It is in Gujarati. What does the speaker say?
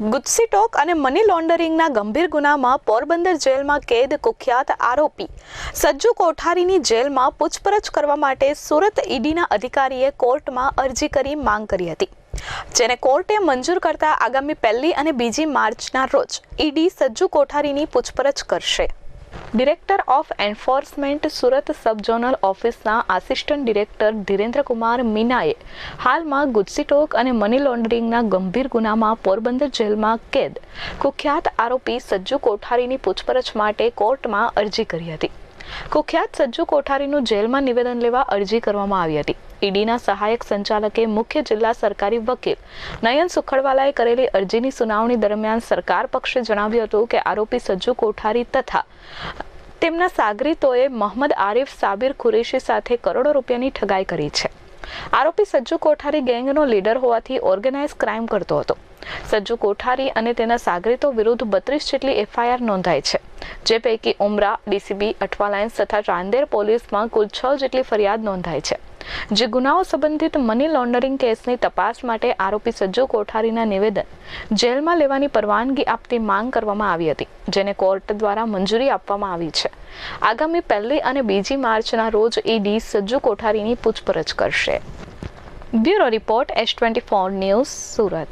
ગુજસીટોક અને મની લોન્ડરિંગના ગંભીર ગુનામાં પોરબંદર જેલમાં કેદ, કુખ્યાત આરોપી. સજ્જુ કોઠારીની જેલમાં પૂછપરછ કરવા માટે સુરત ઈડીના અધિકારીએ કોર્ટમાં અરજી કરી માંગ કરી હતી. જેને કોર્ટે મંજૂર કરતા આગામી પહેલી અને બીજી માર્ચના રોજ ઈડી સજ્જુ કોઠારીની પૂછપરછ કરશે. Director of enforcement Surat sub zonal ઓફિસના આસિસ્ટન્ટ ડિરેક્ટર ધીરેન્દ્રકુમાર મીનાએ હાલમાં ગુજસીટોક અને મની લોન્ડરિંગના ગંભીર ગુનામાં પોરબંદર જેલમાં કેદ. કુખ્યાત આરોપી સજ્જુ કોઠારીની પૂછપરછ માટે કોર્ટમાં અરજી કરી હતી. કુખ્યાત સજ્જુ કોઠારીનું જેલમાં નિવેદન લેવા અરજી કરવામાં આવી હતી. ઈડીના સહાયક સંચાલકે મુખ્ય જિલ્લા સરકારી વકીલ નયન સુખડવાલાએ કરેલી અરજીની સુનાવણી દરમિયાન સરકાર પક્ષે જણાવ્યું હતું કે આરોપી સજ્જુ કોઠારી તથા તેમના સાગરીતોએ મોહમ્મદ આરિફ સાબિર કુરેશી સાથે કરોડો રૂપિયાની ઠગાઈ કરી છે. આરોપી સજ્જુ કોઠારી ગેંગનો લીડર હોવાથી ઓર્ગેનાઇઝ ક્રાઇમ કરતો હતો. સજ્જુ કોઠારી અને તેના સાગરીતો વિરુદ્ધ બત્રીસ જેટલી એફઆઈઆર નોંધાઈ છે. જે પૈકી ઉમરા, ડીસીબી અઠવાલાયન્સ તથા ચાંદેર પોલીસમાં કુલ છ જેટલી ફરિયાદ નોંધાઈ છે. જે ગુનાઓ સંબંધિત મની લોન્ડરિંગ કેસની તપાસ માટે આરોપી સજ્જુ કોઠારીના નિવેદન જેલમાં લેવાની પરવાનગી આપતી માંગ કરવામાં આવી હતી, જેને કોર્ટ દ્વારા મંજૂરી આપવામાં આવી છે. આગામી પહેલી અને બીજી માર્ચના રોજ ઈડી સજ્જુ કોઠારીની પૂછપરછ કરશે. Bureau report, S twenty four news, Surat.